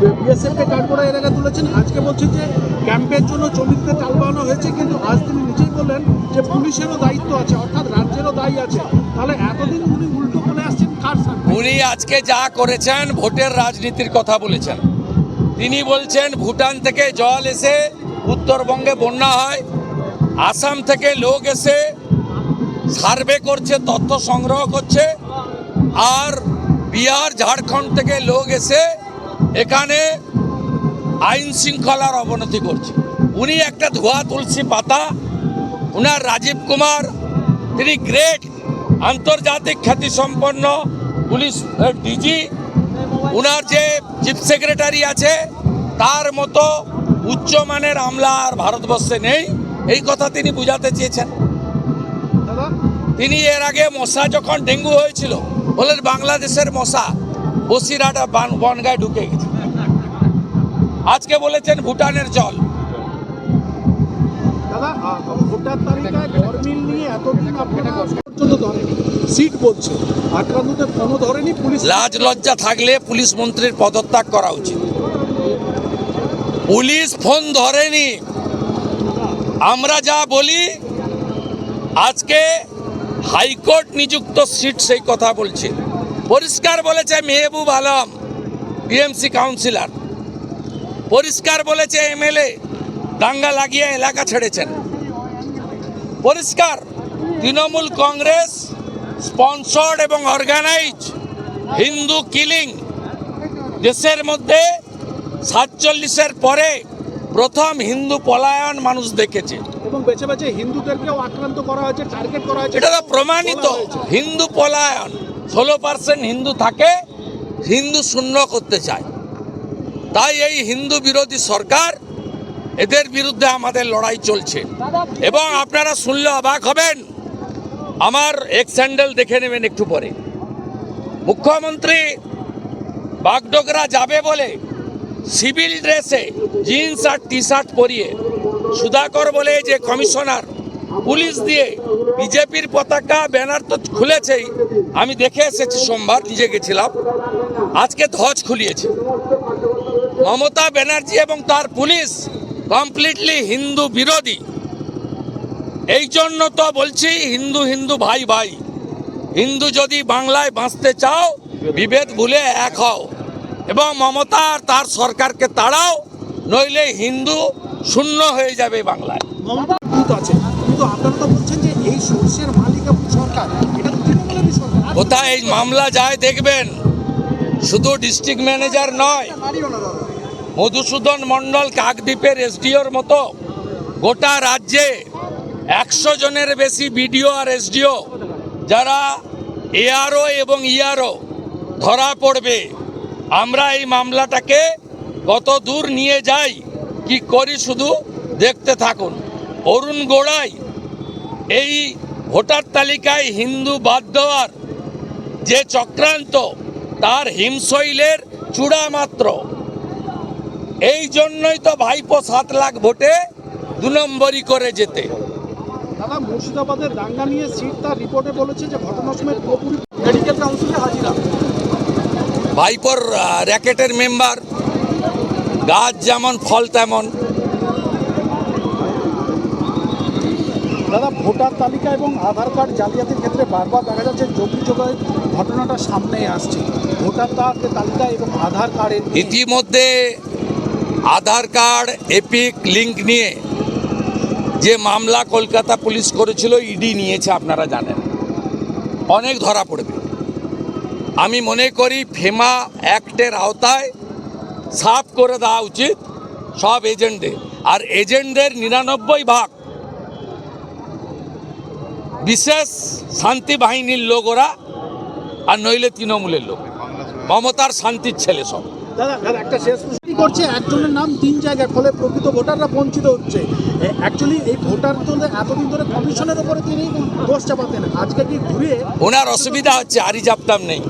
কে কাঠগড়া এলাকা তুলেছেন। আজকে বলছেন যে, ক্যাম্পের জন্য জমিতে চাল বানানো হয়েছে, কিন্তু আজ তিনি নিজেই বললেন যে, পুলিশেরও দায়িত্ব আছে, অর্থাৎ রাজ্যেরও দায়ী আছে। তাহলে এতদিন উনি উল্টো বলে আসছেন, কার উনি আজকে যা করেছেন, ভোটের রাজনীতির কথা বলেছেন। তিনি বলছেন, ভুটান থেকে জল এসে উত্তরবঙ্গে বন্যা হয়, আসাম থেকে লোক এসে সার্ভে করছে, তথ্য সংগ্রহ করছে, আর বিহার, ঝাড়খণ্ড থেকে লোক এসে এখানে আইন শৃঙ্খলার অবনতি করছে উনি একটা ধোয়া তুলসী পাতা উনার রাজীব কুমার তিনি গ্রেট আন্তর্জাতিক খ্যাতিসম্পন্ন পুলিশ ডিজি। উনার যে চিফ সেক্রেটারি আছে তার মতো উচ্চমানের আমলা আর ভারতবর্ষে নেই। এই কথা তিনি বুঝাতে চেয়েছেন। তিনি এর আগে মশা যখন ডেঙ্গু হয়েছিল বলেন বাংলাদেশের মশা বান- বনগায় ঢুকে গেছে। আজকে বলেছেন ভুটানের জল। লাজ লজ্জা থাকলে পুলিশ মন্ত্রীর পদত্যাগ করা উচিত। পুলিশ ফোন ধরেনি। আমরা যা বলি আজকে হাইকোর্ট নিযুক্ত সিট সেই কথা বলছে। পরিষ্কার বলেছে মেহবুব আলম বিএমসি কাউন্সিলর পরিষ্কার বলেছে এমএলএ দাঙ্গা লাগিয়ে এলাকা ছেড়েছেন। পরিষ্কার তৃণমূল কংগ্রেস স্পন্সর্ড এবং অর্গানাইজ হিন্দু কিলিং দেশের মধ্যে সাতচল্লিশের পরে প্রথম হিন্দু পলায়ন মানুষ দেখেছে। এবং বেছে বেছে হিন্দুদেরকেও আক্রান্ত করা হয়েছে টার্গেট করা হয়েছে এটা তো প্রমাণিত। হিন্দু পলায়ন। ষোলো পার্সেন্ট হিন্দু থাকে, হিন্দু শূন্য করতে চায়। তাই এই হিন্দু বিরোধী সরকার এদের বিরুদ্ধে আমাদের লড়াই চলছে। এবং আপনারা শুনলে অবাক হবেন, আমার এক স্যান্ডেল দেখে নেবেন একটু পরে। মুখ্যমন্ত্রী বাগডোগরা যাবে বলে সিভিল ড্রেসে জিন্স আর টি শার্ট পরিয়ে, সুধাকর বলে যে কমিশনার পুলিশ দিয়ে বিজেপির পতাকা, ব্যানার তো খুলেছেই। আমি দেখে এসেছি সোমবার, নিজে গেছিলাম। আজকে ধ্বজ খুলিয়েছে। মমতা ব্যানার্জি এবং তার পুলিশ কমপ্লিটলি হিন্দু বিরোধী। এই জন্য তো বলছি, হিন্দু হিন্দু ভাই ভাই, হিন্দু যদি বাংলায় বাঁচতে চাও, বিভেদ ভুলে এক হও। এবং মমতা আর তার সরকারকে তাড়াও, নইলে হিন্দু শূন্য হয়ে যাবে বাংলায়। আছে। কিন্তু আপনারা তো বলছেন যে এই সর্ষের মালিক এবং সরকার এটা তো তৃণমূলেরই সরকার। কোথায় এই মামলা যায় দেখবেন? শুধু ডিস্ট্রিক্ট ম্যানেজার নয় মধুসূদন মণ্ডল কাকদ্বীপের এসডিওর মতো গোটা রাজ্যে একশো জনের বেশি বিডিও আর এসডিও যারা এআরও এবং ইআরও ধরা পড়বে। আমরা এই মামলাটাকে কত দূর নিয়ে যাই কি করি শুধু দেখতে থাকুন। অরুণ গোড়াই এই ভোটার তালিকায় হিন্দু বাদ দেওয়ার যে চক্রান্ত তার হিমশৈলের চূড়া মাত্র। এই জন্যই তো ভাইপো সাত লাখ ভোটে দু নম্বরই করে যেতে। দাদা মুর্শিদাবাদের দাঙ্গা নিয়ে সিট তার রিপোর্টে বলেছে যে ঘটনার সময় পুরোপুরি মেডিকেল কাউন্সিলে হাজিরা। ভাইপোর র্যাকেটের মেম্বার গাছ যেমন ফল তেমন। দাদা, ভোটার তালিকা এবং আধার কার্ড জালিয়াতির ক্ষেত্রে বারবার দেখা যাচ্ছে যোগী যোগায় ঘটনাটা সামনে আসছে। ভোটার তালিকা এবং আধার কার্ডের ইতিমধ্যে আধার কার্ড, এপিক লিঙ্ক নিয়ে যে মামলা কলকাতা পুলিশ করেছিল, ইডি নিয়েছে, আপনারা জানেন। অনেক ধরা পড়বে। আমি মনে করি ফেমা অ্যাক্টের আওতায় সাফ করে দেওয়া উচিত সব এজেন্টদের। আর এজেন্টদের নিরানব্বই ভাগ বিশেষ শান্তি বাহিনীর লোক ওরা আর নইলে তৃণমূলের লোক। মমতার শান্তির ছেলে সব। একটা শেষ করছে একজনের নাম তিন জায়গায় ফলে প্রকৃত ভোটাররা বঞ্চিত হচ্ছে। অ্যাকচুয়ালি এই ভোটার তো এতদিন ধরে কমিশনের উপরে তিনি দোষ চাপাতেন আজকে কি ঘুরিয়ে ওনার অসুবিধা হচ্ছে আরি জাপতাম নেই।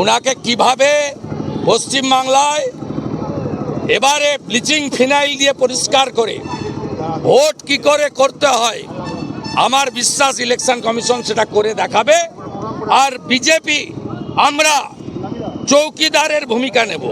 ওনাকে কীভাবে পশ্চিমবাংলায় এবারে ব্লিচিং ফিনাইল দিয়ে পরিষ্কার করে ভোট কি করে করতে হয় আমার বিশ্বাস ইলেকশন কমিশন সেটা করে দেখাবে। আর বিজেপি আমরা চৌকিদারের ভূমিকা নেব।